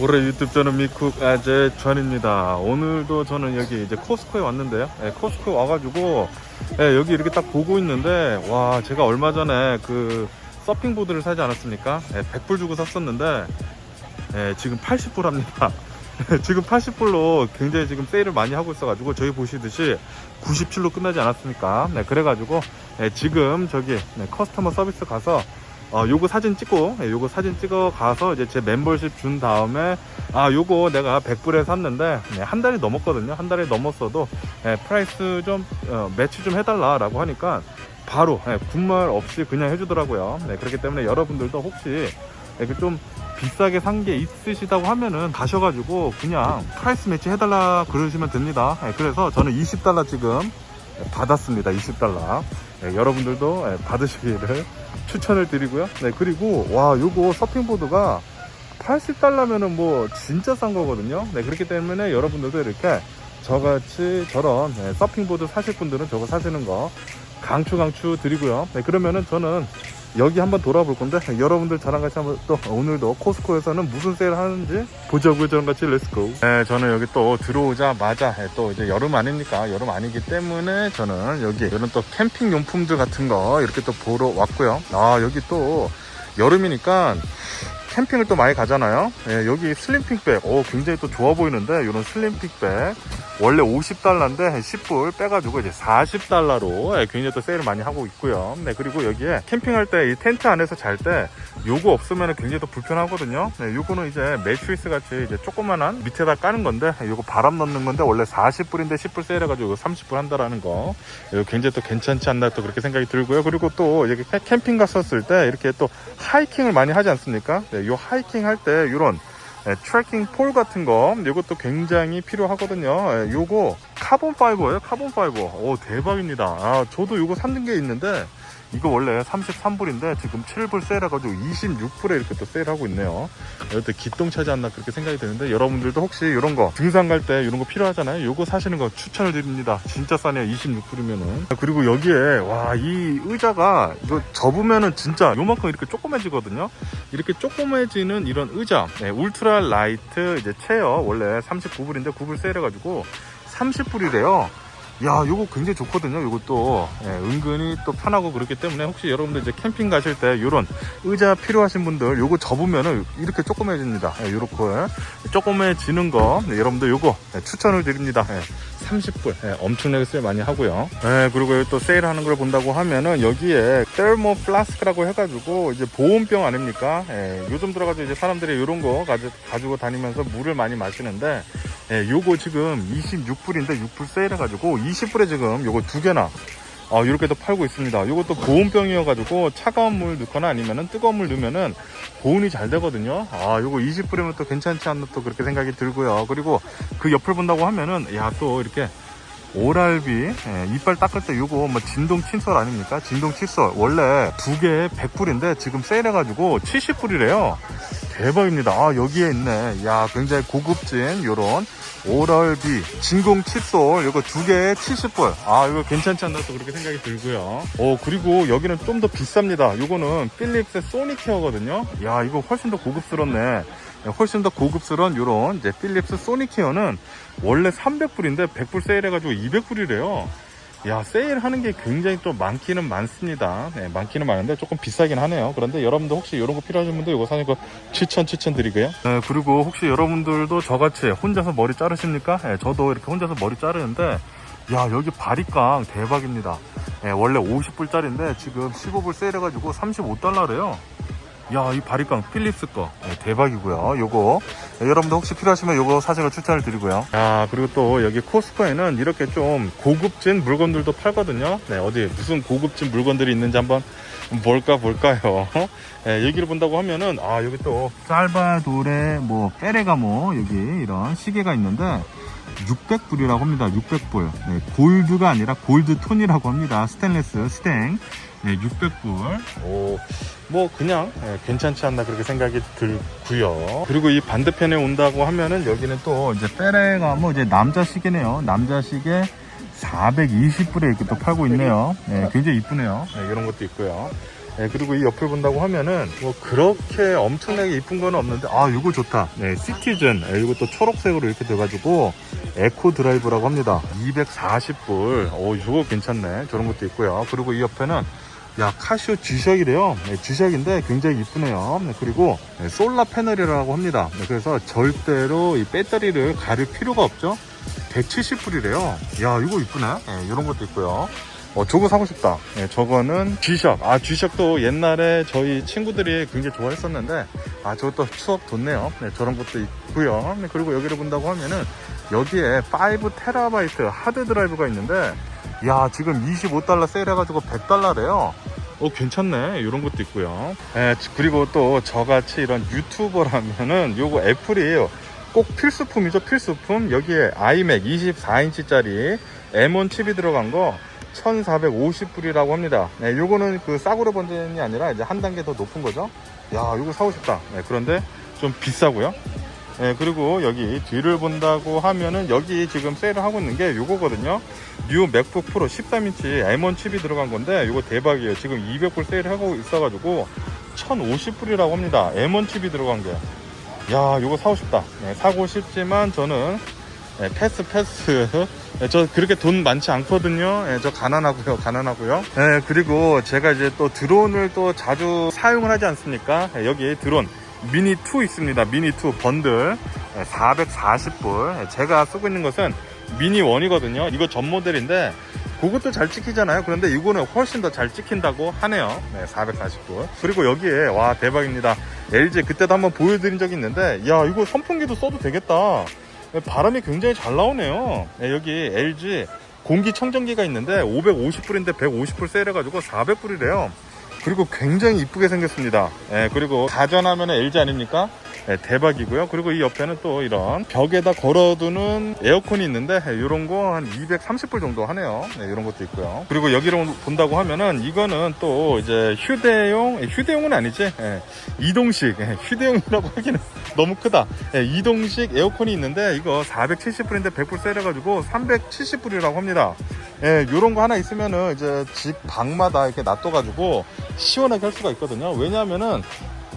올해 유튜브 저는 미쿡 아재 전입니다. 오늘도 저는 여기 이제 코스코에 왔는데요. 예, 코스코 와가지고 예, 여기 이렇게 딱 보고 있는데 와 제가 얼마 전에 그 서핑 보드를 사지 않았습니까? 예, 100불 주고 샀었는데 예, 지금 80불 합니다. 지금 80불로 굉장히 지금 세일을 많이 하고 있어가지고 저희 보시듯이 97로 끝나지 않았습니까? 네, 그래가지고 예, 지금 저기 네, 커스터머 서비스 가서 어, 요거 사진 찍고, 예, 요거 사진 찍어 가서 이제 제 멤버십 준 다음에, 아, 요거 내가 100불에 샀는데, 네, 한 달이 넘었거든요. 한 달이 넘었어도, 예, 프라이스 좀, 어, 매치 좀 해달라 라고 하니까, 바로, 예, 군말 없이 그냥 해주더라고요. 네, 그렇기 때문에 여러분들도 혹시, 이렇게 좀 비싸게 산 게 있으시다고 하면은 가셔가지고, 그냥 프라이스 매치 해달라 그러시면 됩니다. 예, 그래서 저는 20달러 지금 받았습니다. 20달러. 예, 여러분들도 예, 받으시기를 추천을 드리고요. 네, 그리고 와, 요거 서핑보드가 80달러면은 뭐 진짜 싼 거거든요. 네, 그렇기 때문에 여러분들도 이렇게 저같이 저런 네, 서핑보드 사실 분들은 저거 사시는 거 강추 강추 드리고요. 네, 그러면은 저는 여기 한번 돌아볼 건데 여러분들 저랑 같이 한번 또 오늘도 코스코에서는 무슨 세일 하는지 보자고요. 저랑 같이 렛츠고. 네, 저는 여기 또 들어오자마자 네, 또 이제 여름 아닙니까? 여름 아니기 때문에 저는 여기 이런 또 캠핑 용품들 같은 거 이렇게 또 보러 왔고요. 아 여기 또 여름이니까 캠핑을 또 많이 가잖아요. 예, 여기 슬림핑백, 오, 굉장히 또 좋아 보이는데, 이런 슬림핑백. 원래 50달러인데 10불 빼가지고 이제 40달러로 예, 굉장히 또 세일을 많이 하고 있고요. 네, 그리고 여기에 캠핑할 때 이 텐트 안에서 잘 때 요거 없으면 굉장히 또 불편하거든요. 네, 요거는 이제 매트리스 같이 이제 조그만한 밑에다 까는 건데, 요거 바람 넣는 건데 원래 40불인데 10불 세일해가지고 30불 한다라는 거. 굉장히 또 괜찮지 않나 또 그렇게 생각이 들고요. 그리고 또 캠- 캠핑 갔었을 때 이렇게 또 하이킹을 많이 하지 않습니까? 네, 요 하이킹 할때 이런 네, 트래킹 폴 같은 거 이것도 굉장히 필요하거든요. 예, 요거 카본 파이버예요. 카본 파이버. 오 대박입니다. 아, 저도 요거 샀는 게 있는데 이거 원래 33불인데 지금 7불 세일해가지고 26불에 이렇게 또 세일하고 있네요. 이것도 기똥차지 않나 그렇게 생각이 드는데 여러분들도 혹시 이런 거 등산 갈 때 이런 거 필요하잖아요. 요거 사시는 거 추천을 드립니다. 진짜 싸네요. 26불이면은. 그리고 여기에 와 이 의자가 이거 접으면은 진짜 요만큼 이렇게 조그매지거든요. 이렇게 조그매지는 이런 의자 네, 울트라 라이트 이제 체어 원래 39불인데 9불 세일해가지고 30불이래요. 야, 요거 굉장히 좋거든요. 요것도 예, 은근히 또 편하고 그렇기 때문에 혹시 여러분들 이제 캠핑 가실 때 요런 의자 필요하신 분들 요거 접으면은 이렇게 조그매집니다. 예, 요렇게 조그매지는 거 네, 여러분들 요거 예, 추천을 드립니다. 예, 30불 예, 엄청나게 세일 많이 하고요. 예, 그리고 또 세일하는 걸 본다고 하면은 여기에 테르모 플라스크라고 해가지고 이제 보온병 아닙니까? 예, 요즘 들어가지고 이제 사람들이 요런 거 가지, 가지고 다니면서 물을 많이 마시는데 예, 요거 지금 26불인데 6불 세일해가지고 20불에 지금 요거 두 개나 어, 이렇게 또 팔고 있습니다. 요것도 보온병이어가지고 차가운 물 넣거나 아니면은 뜨거운 물 넣으면은 보온이 잘 되거든요. 아, 요거 20불이면 또 괜찮지 않나 또 그렇게 생각이 들고요. 그리고 그 옆을 본다고 하면은, 야, 또 이렇게 오랄비, 예, 이빨 닦을 때 요거 뭐 진동 칫솔 아닙니까? 진동 칫솔. 원래 두 개에 100불인데 지금 세일해가지고 70불이래요. 대박입니다. 아, 여기에 있네. 야, 굉장히 고급진 요런 오럴비 진공 칫솔 이거 두 개에 70불. 아 이거 괜찮지 않나 또 그렇게 생각이 들고요. 어 그리고 여기는 좀 더 비쌉니다. 요거는 필립스의 소니케어거든요. 야 이거 훨씬 더 고급스럽네. 훨씬 더 고급스러운 요런 이제 필립스 소니케어는 원래 300불인데 100불 세일해가지고 200불이래요 야 세일하는 게 굉장히 또 많기는 많습니다. 네, 많기는 많은데 조금 비싸긴 하네요. 그런데 여러분들 혹시 이런 거 필요하신 분들 이거 사는 거 추천 추천 드리고요. 네, 그리고 혹시 여러분들도 저같이 혼자서 머리 자르십니까? 네, 저도 이렇게 혼자서 머리 자르는데 야 여기 바리깡 대박입니다. 네, 원래 50불짜리인데 지금 15불 세일해가지고 35달러래요 야, 이 바리깡 필립스 거 네, 대박이고요. 요거 네, 여러분들 혹시 필요하시면 요거 거 추천을 드리고요. 야, 그리고 또 여기 코스코에는 이렇게 좀 고급진 물건들도 팔거든요. 네, 어디 무슨 고급진 물건들이 있는지 한번 볼까 볼까요? 네, 여기를 본다고 하면은 아 여기 또 살바도레 뭐 페레가모 여기 이런 시계가 있는데 600불이라고 합니다. 600불. 네, 골드가 아니라 골드 톤이라고 합니다. 스테인레스 스탱. 네, 600불. 오, 뭐 그냥 예, 괜찮지 않나 그렇게 생각이 들고요. 그리고 이 반대편에 온다고 하면은 여기는 또 이제 페레가 뭐 이제 남자 시계네요. 남자 시계 420불에 이렇게 또 팔고 있네요. 네, 굉장히 이쁘네요. 네, 이런 것도 있고요. 네, 그리고 이 옆을 본다고 하면은 뭐 그렇게 엄청나게 이쁜 거는 없는데 아 이거 좋다. 네 시티즌. 네, 이것도 초록색으로 이렇게 돼가지고 에코 드라이브라고 합니다. 240불 오 이거 괜찮네. 저런 것도 있고요. 그리고 이 옆에는 야 카시오 G샥이래요. 네, G샥인데 굉장히 이쁘네요. 네, 그리고 네, 솔라 패널이라고 합니다. 네, 그래서 절대로 이 배터리를 가릴 필요가 없죠. 170불이래요. 야 이거 이쁘네. 네, 이런 것도 있고요 어, 저거 사고 싶다. 네, 저거는 G샥. 아, G샥도 옛날에 저희 친구들이 굉장히 좋아했었는데, 아, 저것도 추억 돋네요. 네, 저런 것도 있고요. 네, 그리고 여기를 본다고 하면은, 여기에 5테라바이트 하드 드라이브가 있는데, 야, 지금 25달러 세일해가지고 100달러래요. 어, 괜찮네. 이런 것도 있고요. 네, 그리고 또 저같이 이런 유튜버라면은, 요거 애플이에요. 꼭 필수품이죠, 필수품. 여기에 아이맥 24인치짜리 M1 칩이 들어간 거, 1450불이라고 합니다. 네, 요거는 그 싸구려 버전이 아니라 이제 한 단계 더 높은 거죠. 야, 요거 사고 싶다. 네, 그런데 좀 비싸고요. 네, 그리고 여기 뒤를 본다고 하면은 여기 지금 세일을 하고 있는 게 요거거든요. 뉴 맥북 프로 13인치 M1 칩이 들어간 건데 요거 대박이에요. 지금 200불 세일을 하고 있어가지고 1050불이라고 합니다. M1 칩이 들어간 게. 야, 요거 사고 싶다. 네, 사고 싶지만 저는 네, 패스 패스. 네, 저 그렇게 돈 많지 않거든요. 네, 저 가난하고요 가난하고요. 네, 그리고 제가 이제 또 드론을 또 자주 사용을 하지 않습니까? 네, 여기 드론 미니 2 있습니다. 미니 2 번들. 네, 440불. 네, 제가 쓰고 있는 것은 미니 1이거든요. 이거 전 모델인데 그것도 잘 찍히잖아요. 그런데 이거는 훨씬 더 잘 찍힌다고 하네요. 네 440불. 그리고 여기에 와 대박입니다. LG 그때도 한번 보여드린 적이 있는데 야 이거 선풍기도 써도 되겠다 바람이 굉장히 잘 나오네요. 네, 여기 LG 공기청정기가 있는데 550불인데 150불 세일해가지고 400불이래요. 그리고 굉장히 이쁘게 생겼습니다. 예, 그리고 가전하면 LG 아닙니까? 예, 대박이고요. 그리고 이 옆에는 또 이런 벽에다 걸어두는 에어컨이 있는데 이런 거 한 230불 정도 하네요. 네, 이런 것도 있고요. 그리고 여기를 본다고 하면은 이거는 또 이제 휴대용, 예, 휴대용은 아니지. 예, 이동식, 예, 휴대용이라고 하기는 너무 크다. 예, 이동식 에어컨이 있는데 이거 470불인데 100불 세일해가지고 370불이라고 합니다. 예, 요런 거 하나 있으면은 이제 집 방마다 이렇게 놔둬가지고 시원하게 할 수가 있거든요. 왜냐하면은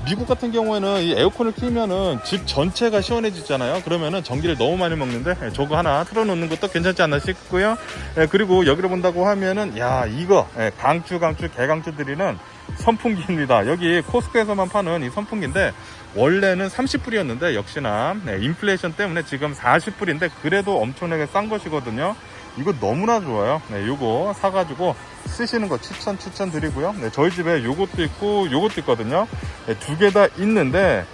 미국 같은 경우에는 이 에어컨을 키면은 집 전체가 시원해지잖아요. 그러면은 전기를 너무 많이 먹는데 예, 저거 하나 틀어놓는 것도 괜찮지 않나 싶고요. 예, 그리고 여기를 본다고 하면은 야 이거 예, 강추 강추 개강추 드리는 선풍기입니다. 여기 코스코에서만 파는 이 선풍기인데 원래는 30불이었는데 역시나 네, 인플레이션 때문에 지금 40불인데 그래도 엄청나게 싼 것이거든요. 이거 너무나 좋아요. 네, 요거 사가지고 쓰시는 거 추천 추천 드리고요. 네, 저희 집에 요것도 있고 요것도 있거든요. 네, 두개 다 있는데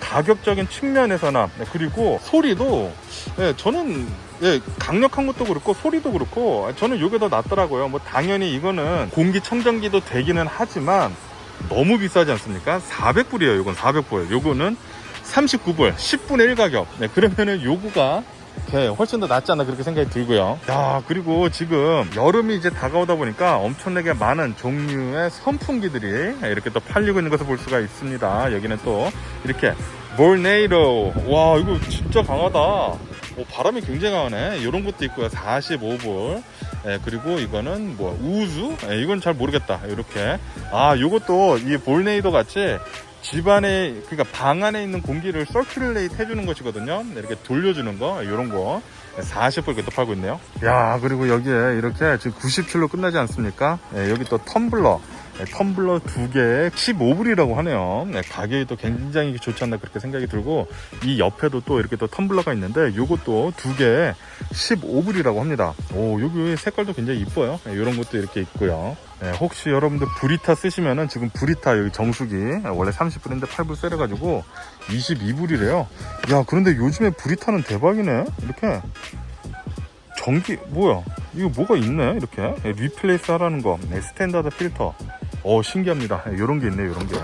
가격적인 측면에서나 네, 그리고 소리도 네, 저는 예, 강력한 것도 그렇고 소리도 그렇고 저는 요게 더 낫더라고요. 뭐 당연히 이거는 공기청정기도 되기는 하지만 너무 비싸지 않습니까? 400불이에요. 이건 400불. 요거는 39불, 10분의 1 가격. 네, 그러면은 요거가 네, 훨씬 더 낫지 않나 그렇게 생각이 들고요. 야, 그리고 지금 여름이 이제 다가오다 보니까 엄청나게 많은 종류의 선풍기들이 이렇게 또 팔리고 있는 것을 볼 수가 있습니다. 여기는 또 이렇게 몰네이로. 와, 이거 진짜 강하다. 오, 바람이 굉장히 강하네. 이런 것도 있고요. 45불. 예, 그리고 이거는 뭐 우주? 예, 이건 잘 모르겠다. 이렇게. 아, 요것도 이 볼네이도 같이 집안에 그러니까 방 안에 있는 공기를 서큘레이트 해주는 것이거든요. 네, 이렇게 돌려주는 거 이런 거 40불 이렇게 또 팔고 있네요. 야 그리고 여기에 이렇게 지금 97로 끝나지 않습니까? 네, 여기 또 텀블러 네, 텀블러 두 개에 15불이라고 하네요. 네, 가격이 또 굉장히 좋지 않나 그렇게 생각이 들고 이 옆에도 또 이렇게 또 텀블러가 있는데 요것도 두 개에 15불이라고 합니다. 오 여기 색깔도 굉장히 이뻐요. 네, 이런 것도 이렇게 있고요. 네, 혹시 여러분들 브리타 쓰시면은 지금 브리타 여기 정수기 원래 30불인데 8불 세려가지고 22불이래요. 야 그런데 요즘에 브리타는 대박이네. 이렇게 전기 뭐야? 이거 뭐가 있네? 이렇게? 네, 리플레이스 하라는 거. 네, 스탠다드 필터. 어 신기합니다. 이런 게 있네 이런 게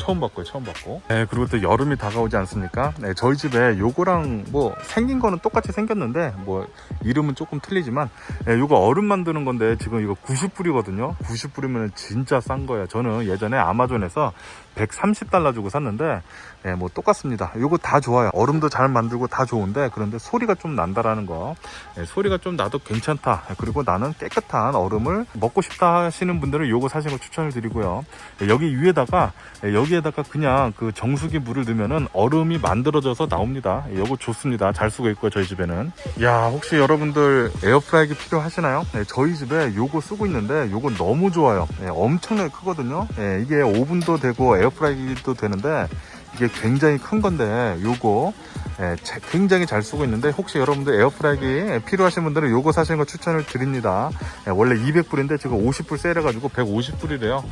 처음 봤고요, 처음 봤고. 네, 그리고 또 여름이 다가오지 않습니까? 네, 저희 집에 요거랑 뭐 생긴 거는 똑같이 생겼는데 뭐 이름은 조금 틀리지만 네, 요거 얼음 만드는 건데 지금 이거 90불이거든요. 90불이면 진짜 싼 거예요. 저는 예전에 아마존에서 130달러 주고 샀는데 예, 뭐 똑같습니다. 요거 다 좋아요. 얼음도 잘 만들고 다 좋은데 그런데 소리가 좀 난다라는 거. 예, 소리가 좀 나도 괜찮다. 예, 그리고 나는 깨끗한 얼음을 먹고 싶다 하시는 분들은 요거 사시는 거 추천을 드리고요. 예, 여기 위에다가 예, 여기에 다가 그냥 그 정수기 물을 넣으면은 얼음이 만들어져서 나옵니다. 예, 요거 좋습니다. 잘 쓰고 있고요. 저희 집에는. 야, 혹시 여러분들 에어프라이기 필요하시나요? 예, 저희 집에 요거 쓰고 있는데 요거 너무 좋아요. 예, 엄청나게 크거든요. 예, 이게 오븐도 되고 에어프라이기도 되는데 이게 굉장히 큰 건데 요거 예, 자- 굉장히 잘 쓰고 있는데 혹시 여러분들 에어프라이기 필요하신 분들은 요거 사시는 거 추천을 드립니다. 예, 원래 200불인데 지금 50불 세일해가지고 150불이래요.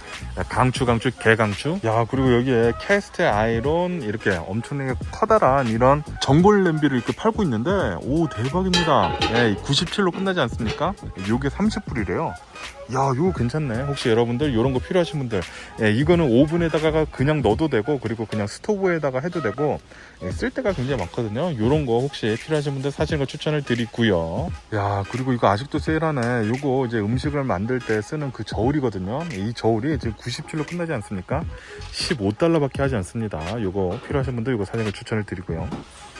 강추 강추 개강추. 야 그리고 여기에 캐스트 아이론 이렇게 엄청나게 커다란 이런 전골 냄비를 이렇게 팔고 있는데 오 대박입니다. 예, 97로 끝나지 않습니까? 요게 30불이래요 야, 이거 괜찮네. 혹시 여러분들 이런 거 필요하신 분들, 예, 이거는 오븐에다가 그냥 넣어도 되고, 그리고 그냥 스토브에다가 해도 되고, 예, 쓸 때가 굉장히 많거든요. 이런 거 혹시 필요하신 분들 사시는 거 추천을 드리고요. 야, 그리고 이거 아직도 세일하네. 이거 이제 음식을 만들 때 쓰는 그 저울이거든요. 이 저울이 지금 97로 끝나지 않습니까? 15달러밖에 하지 않습니다. 이거 필요하신 분들 이거 사시는 거 추천을 드리고요.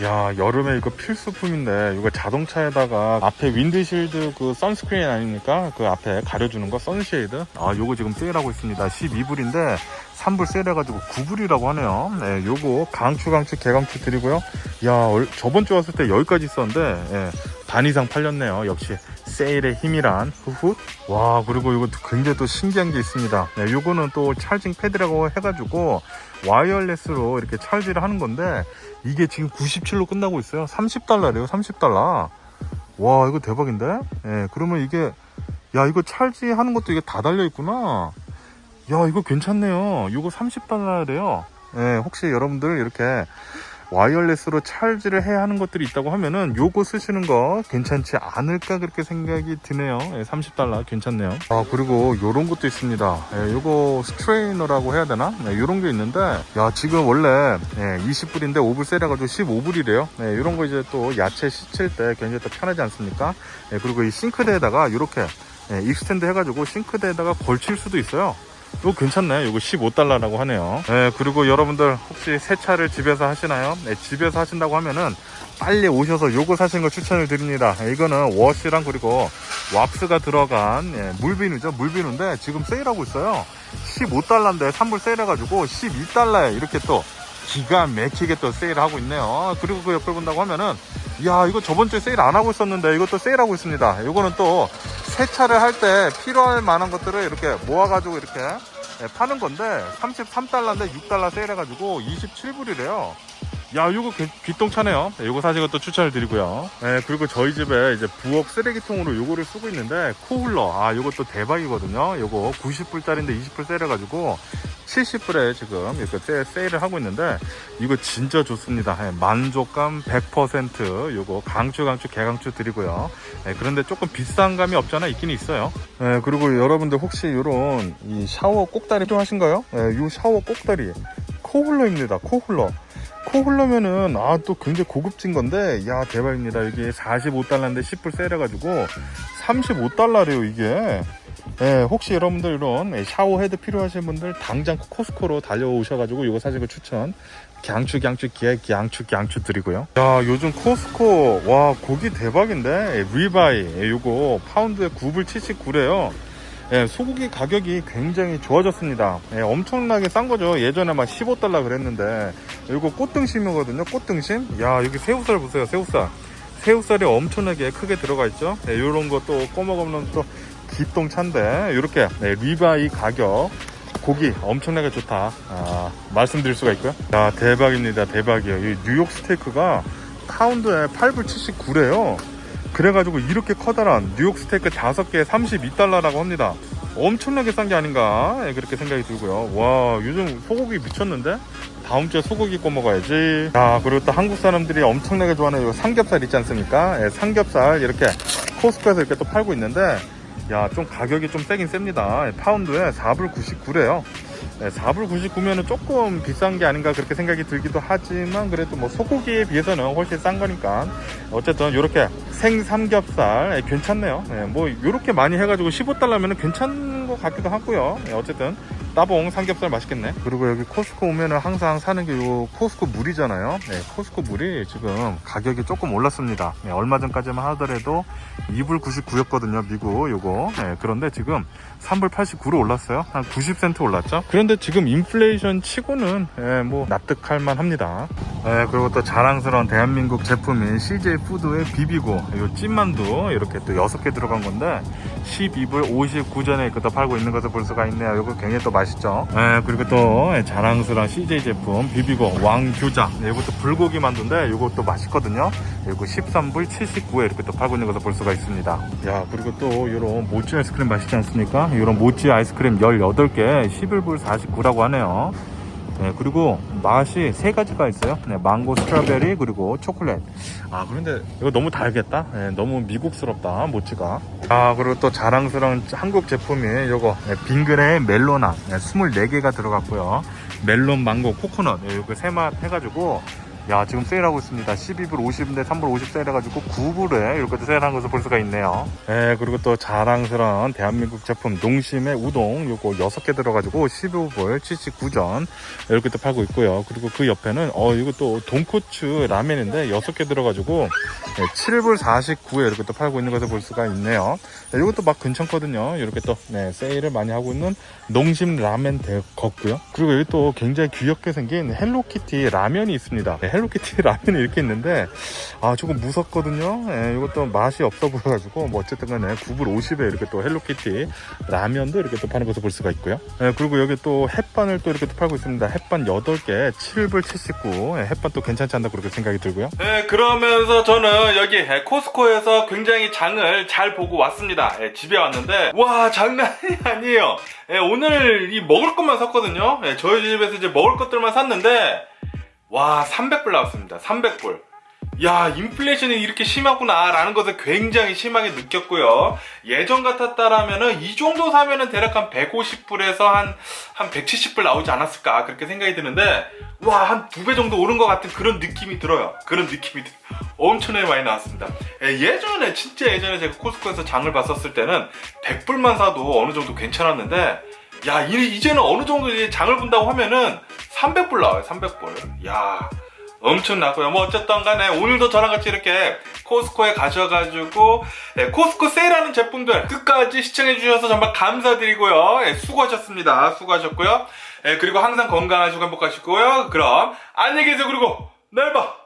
야, 여름에 이거 필수품인데, 이거 자동차에다가 앞에 윈드실드 그 선스크린 아닙니까? 그 앞에 가려주 는 거, 선쉐이드. 아, 요거 지금 세일하고 있습니다. 12불인데, 3불 세일해가지고 9불이라고 하네요. 네, 요거 강추, 강추, 개강추 드리고요. 야, 얼- 저번 주 왔을 때 여기까지 있었는데, 예, 반 이상 팔렸네요. 역시 세일의 힘이란 후훗. 와, 그리고 이거 굉장히 또 신기한 게 있습니다. 네, 요거는 또 찰징 패드라고 해가지고, 와이어레스로 이렇게 찰지를 하는 건데, 이게 지금 97로 끝나고 있어요. 30달러래요, 30달러. 와, 이거 대박인데? 예, 그러면 이게, 야, 이거 찰지 하는 것도 이게 다 달려 있구나. 야, 이거 괜찮네요. 이거 30달러래요. 예, 혹시 여러분들 이렇게 와이어레스로 찰지를 해야 하는 것들이 있다고 하면은 요거 쓰시는 거 괜찮지 않을까 그렇게 생각이 드네요. 예, 30달러 괜찮네요. 아 그리고 요런 것도 있습니다. 예, 요거 스트레이너라고 해야 되나? 예, 요런 게 있는데 야 지금 원래 예, 20불인데 5불 세려가지고 15불이래요. 예, 요런 거 이제 또 야채 씻을 때 굉장히 또 편하지 않습니까? 예, 그리고 이 싱크대에다가 이렇게 예, 익스텐드 해가지고 싱크대에다가 걸칠 수도 있어요. 이거 괜찮네. 이거 15달러라고 하네요. 네, 그리고 여러분들 혹시 세차를 집에서 하시나요? 네, 집에서 하신다고 하면은 빨리 오셔서 요거 사신 거 추천을 드립니다. 네, 이거는 워시랑 그리고 왁스가 들어간 예, 물비누죠. 물비누인데 지금 세일하고 있어요. 15달러인데 3불 세일해가지고 12달러에 이렇게 또 기가 막히게 또 세일하고 있네요. 그리고 그 옆에 본다고 하면은 야 이거 저번 주에 세일 안 하고 있었는데 이것도 세일하고 있습니다. 이거는 또 세차를 할 때 필요할 만한 것들을 이렇게 모아가지고 이렇게 예, 파는 건데 33달러인데 6달러 세일해가지고 27불이래요. 야, 이거 귀똥차네요. 네, 이거 사실 것도 추천을 드리고요. 네, 그리고 저희 집에 이제 부엌 쓰레기통으로 요거를 쓰고 있는데 코훌러. 아, 요것도 대박이거든요. 요거 90불짜리인데 20불 세일해가지고 70불에 지금 이렇게 세, 세일을 하고 있는데 이거 진짜 좋습니다. 예, 만족감 100% 요거 강추 강추 개강추 드리고요. 예, 그런데 조금 비싼 감이 없잖아 있긴 있어요. 예, 그리고 여러분들 혹시 이런 이 샤워 꼭다리 필요하신가요? 예, 이 샤워 꼭다리 코훌러입니다. 코훌러. 코 흘러면은 아 또 굉장히 고급진 건데 야 대박입니다. 여기 45달러인데 10불 세일해가지고 35달러래요 이게. 예, 혹시 여러분들 이런 샤워 헤드 필요하신 분들 당장 코스코로 달려오셔가지고 이거 사시고 추천. 갱추 갱추 개 갱추 갱추 드리고요. 야 요즘 코스코 와 고기 대박인데? 리바이 요거 파운드에 9불 79래요 예, 소고기 가격이 굉장히 좋아졌습니다. 예, 엄청나게 싼 거죠. 예전에 막 15달러 그랬는데, 이거 꽃등심이거든요. 꽃등심. 야, 여기 새우살 보세요. 새우살. 새우살이 엄청나게 크게 들어가 있죠. 예, 요런 것도 꼬먹으면 또 기똥찬데, 이렇게 네, 리바이 가격. 고기 엄청나게 좋다. 아, 말씀드릴 수가 있고요. 야, 대박입니다. 대박이에요. 이 뉴욕 스테이크가 파운드에 8불 79래요. 그래가지고 이렇게 커다란 뉴욕 스테이크 5개에 32달러라고 합니다. 엄청나게 싼 게 아닌가 예, 그렇게 생각이 들고요. 와 요즘 소고기 미쳤는데? 다음 주에 소고기 구워 먹어야지. 자 그리고 또 한국 사람들이 엄청나게 좋아하는 요 삼겹살 있지 않습니까? 예, 삼겹살 이렇게 코스코에서 이렇게 또 팔고 있는데 야 좀 가격이 좀 세긴 셉니다. 예, 파운드에 4불 99래요. 네, 4불 99면은 조금 비싼 게 아닌가 그렇게 생각이 들기도 하지만 그래도 뭐 소고기에 비해서는 훨씬 싼 거니까 어쨌든 이렇게 생삼겹살 예, 괜찮네요. 예, 뭐 이렇게 많이 해가지고 15달러면 괜찮은 것 같기도 하고요. 예, 어쨌든 따봉 삼겹살 맛있겠네. 그리고 여기 코스코 오면은 항상 사는 게 요 코스코 물이잖아요. 네, 코스코 물이 지금 가격이 조금 올랐습니다. 네, 얼마 전까지만 하더라도 2불 99였거든요. 미국 요거. 네, 그런데 지금 3불 89로 올랐어요. 한 90센트 올랐죠. 그런데 지금 인플레이션 치고는 예, 뭐 납득할 만합니다. 예, 그리고 또 자랑스러운 대한민국 제품인 CJ 푸드의 비비고 요 찐만두 이렇게 또 6개 들어간 건데 12불 59전에 이렇게 또 팔고 있는 것을 볼 수가 있네요. 이거 굉장히 또 맛있죠. 예, 그리고 또 자랑스러운 CJ 제품 비비고 왕규자 네, 이것도 불고기 만두인데 이것도 맛있거든요. 이거 13불 79에 이렇게 또 팔고 있는 것을 볼 수가 있습니다. 야 그리고 또 이런 모찌 아이스크림 맛있지 않습니까? 이런 모찌 아이스크림 18개 11불 49라고 하네요. 네, 그리고 맛이 세 가지가 있어요. 네, 망고, 스트로베리, 그리고 초콜릿. 아, 그런데 이거 너무 달겠다? 네, 너무 미국스럽다, 모찌가. 아, 그리고 또 자랑스러운 한국 제품이 요거, 네, 빙그레 멜로나. 네, 24개가 들어갔고요. 멜론, 망고, 코코넛. 네, 요거 세맛 해가지고, 야, 지금 세일하고 있습니다. 12불 50인데 3불 50 세일해가지고 9불에 이렇게 세일한 것을 볼 수가 있네요. 네, 그리고 또 자랑스러운 대한민국 제품 농심의 우동 요거 6개 들어가지고 15불 79전 이렇게 또 팔고 있고요. 그리고 그 옆에는 어 이거 또 돈코츠 라면인데 6개 들어가지고 네, 7불 49에 이렇게 또 팔고 있는 것을 볼 수가 있네요. 네, 이것도 막 괜찮거든요. 이렇게 또 네, 세일을 많이 하고 있는 농심 라면 되었고요. 그리고 여기 또 굉장히 귀엽게 생긴 헬로키티 라면이 있습니다. 네, 헬로키티 라면이 이렇게 있는데 아 조금 무섭거든요. 예, 이것도 맛이 없어 보여가지고 뭐 어쨌든 간에 9불 50에 이렇게 또 헬로키티 라면도 이렇게 또 파는 것을 볼 수가 있고요. 예, 그리고 여기 또 햇반을 또 이렇게 또 팔고 있습니다. 햇반 8개 7불 79 예, 햇반 또 괜찮지 않나 그렇게 생각이 들고요. 네, 그러면서 저는 여기 예, 코스코에서 굉장히 장을 잘 보고 왔습니다. 예, 집에 왔는데 와 장난이 아니에요. 예, 오늘 이 먹을 것만 샀거든요. 예, 저희 집에서 이제 먹을 것들만 샀는데 와 300불 나왔습니다. 300불. 야 인플레이션이 이렇게 심하구나 라는 것을 굉장히 심하게 느꼈고요. 예전 같았다라면은 이 정도 사면은 대략 한 150불에서 한, 한 170불 나오지 않았을까 그렇게 생각이 드는데 와 한 두 배 정도 오른 것 같은 그런 느낌이 들어요. 그런 느낌이 엄청나게 많이 나왔습니다. 예, 예전에 진짜 예전에 제가 코스코에서 장을 봤었을 때는 100불만 사도 어느 정도 괜찮았는데 야 이- 이제는 어느 정도 장을 본다고 하면은 300불 나와요 300불. 야 엄청나고요. 뭐 어쨌든 간에 오늘도 저랑 같이 이렇게 코스코에 가셔가지고 예, 코스코 세일하는 제품들 끝까지 시청해 주셔서 정말 감사드리고요. 예, 수고하셨습니다. 수고하셨고요. 예, 그리고 항상 건강하시고 행복하시고요. 그럼 안녕히 계세요. 그리고 내일 봐